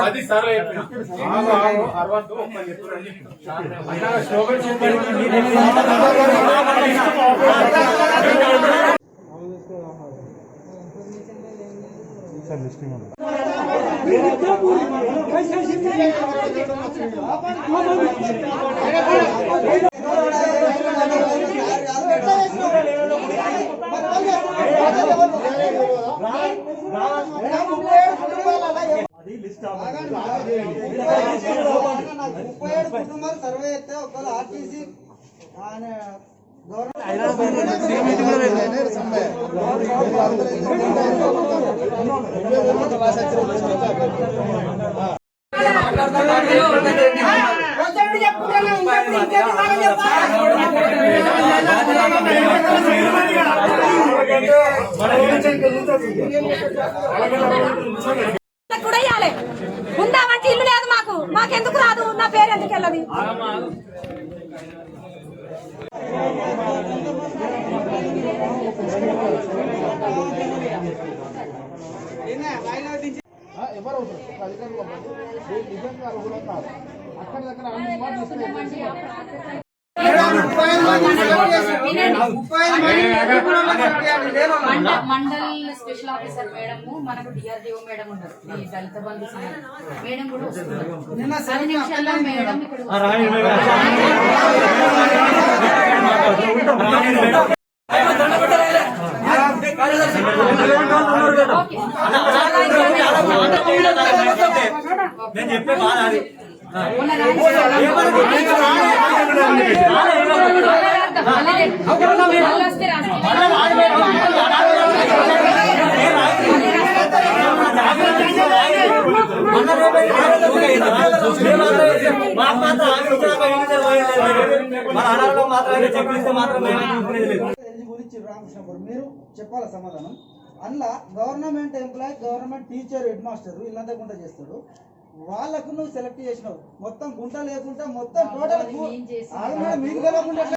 పది సార్లు చెప్పిన. ఆగు, ఆగు, ముప్పై ఏడు కుటుంబాలు సర్వే అయితే ఒకవేళ ఆర్టీసీ ఆయన నాకు కూడా ఇవ్వాలి ఉందామంటే ఇల్లు లేదు మాకు మాకెందుకు రాదు నా పేరు ఎందుకు వెళ్ళదు ఎవరు అధికారులు అక్కడ దగ్గర మండల్ స్పెషల్ ఆఫీసర్ మేడం మనకు డిఆర్డిఓ మేడం ఉన్నారు ఈ దళిత బంధు మేడం కూడా వస్తున్నారు పది నిమిషాల్లో మేడం నేను చెప్పే బాధ మీరు చెప్పాలి సమాధానం అందులో government employee government teacher headmaster వీళ్ళంతా గుంట చేస్తాడు. వాళ్ళకు నువ్వు సెలెక్ట్ చేసినావు మొత్తం గుంట లేకుండా మొత్తం టోటల్ మీకు తెలియకుండా ఎట్లా?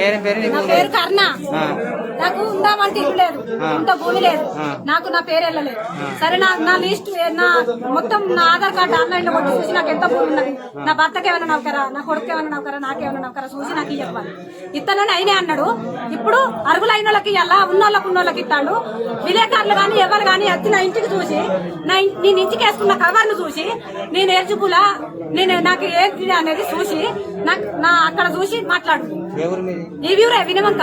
గంటల మొదలు నా పేరు కర్ణ. నాకు ఉందామంటే ఇల్లు లేదు. ఇంత భూమి లేదు. నాకు నా పేరు వెళ్ళలేదు. సరే నా నా లిస్ట్ నా మొత్తం నా ఆధార్ కార్డు ఆన్లైన్లో కొట్టి చూసి నాకు ఎంత భూమి ఉన్నది? నా భర్తకి ఏమైనా నౌకరా నా కొడుకు ఏమైనా నౌకరా నాకేమైనా నౌకరా చూసి నాకు ఇవ్వాలి ఇతనని అయినే అన్నాడు. ఇప్పుడు అరుగులైన వాళ్ళకి ఇవ్వాలా ఉన్న వాళ్ళకి ఉన్న వాళ్ళకి ఇస్తాడు. విలేకరులు కానీ ఎవరు కానీ వచ్చి నా ఇంటికి చూసి నా నేను ఇంటికి వేసుకున్న కవర్ను చూసి నేను ఎలిజిబులా? నేను నాకు ఏంటి అనేది చూసి నా అక్కడ చూసి మాట్లాడు. ఈ వ్యూరే వినమంక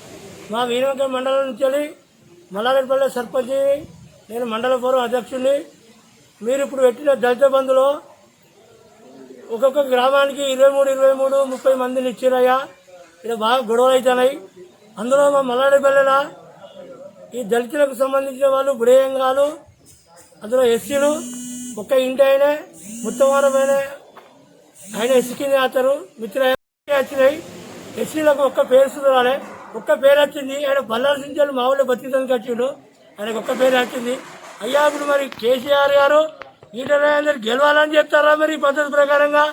మా వీరవంక మండలం నుంచి వెళ్ళి మల్లారెడ్డిపల్లె సర్పంచ్ నేను మండల పూర్వం అధ్యక్షుడిని. మీరు ఇప్పుడు పెట్టిన దళిత బంధులో ఒక్కొక్క గ్రామానికి ఇరవై మూడు ఇరవై మూడు ముప్పై మందిని ఇచ్చిరయ్యా ఇక్కడ బాగా గొడవలు అవుతున్నాయి. అందులో మా మల్లారెడ్డిపల్లెల ఈ దళితులకు సంబంధించిన వాళ్ళు బుడేయంగాలు అందులో ఎస్సీలు ఒక్క ఇంటి అయినా ముత్తవారమైన ఆయన ఎస్సీ కింద వేస్తారు మిత్రులు వచ్చినాయి. ఎస్సీలకు ఒక్క పేరు రాలే. ఒక్క పేరు వచ్చింది. ఆయన బల్లాల సించాలు మా ఊళ్ళో బతికడానికి వచ్చిండు ఆయనకు ఒక్క పేరు వచ్చింది. అయ్యా ఇప్పుడు మరి కేసీఆర్ గారు ఈటల అందరు గెలవాలని చెప్తారా మరి ఈ పద్ధతి ప్రకారంగా?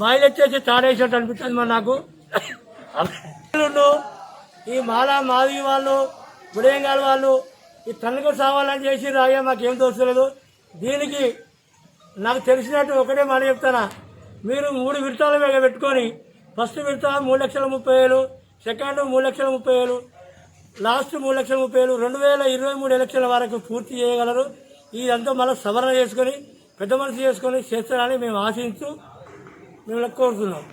బాయిలు వచ్చేసి తాడేసినట్టు అనిపిస్తుంది మరి నాకు. ఈ మాలా మాది వాళ్ళు బుడేంగాల్ వాళ్ళు ఈ తనకు సావాలని చేసి రాయ్యా మాకేం తోచలేదు దీనికి నాకు తెలిసినట్టు ఒకటే మాట చెప్తానా. మీరు మూడు విడతల మీద పెట్టుకొని ఫస్ట్ విడత మూడు లక్షల ముప్పై వేలు సెకండ్ మూడు లక్షల ముప్పై వేలు లాస్ట్ మూడు లక్షల ముప్పై వేలు రెండు వేల ఇరవై మూడు ఎలక్షన్ల వరకు పూర్తి చేయగలరు. ఇదంతా మళ్ళీ సవరణ చేసుకొని పెద్ద మనసు చేసుకొని చేస్తారని మేము ఆశించు మేము కోరుతున్నాం.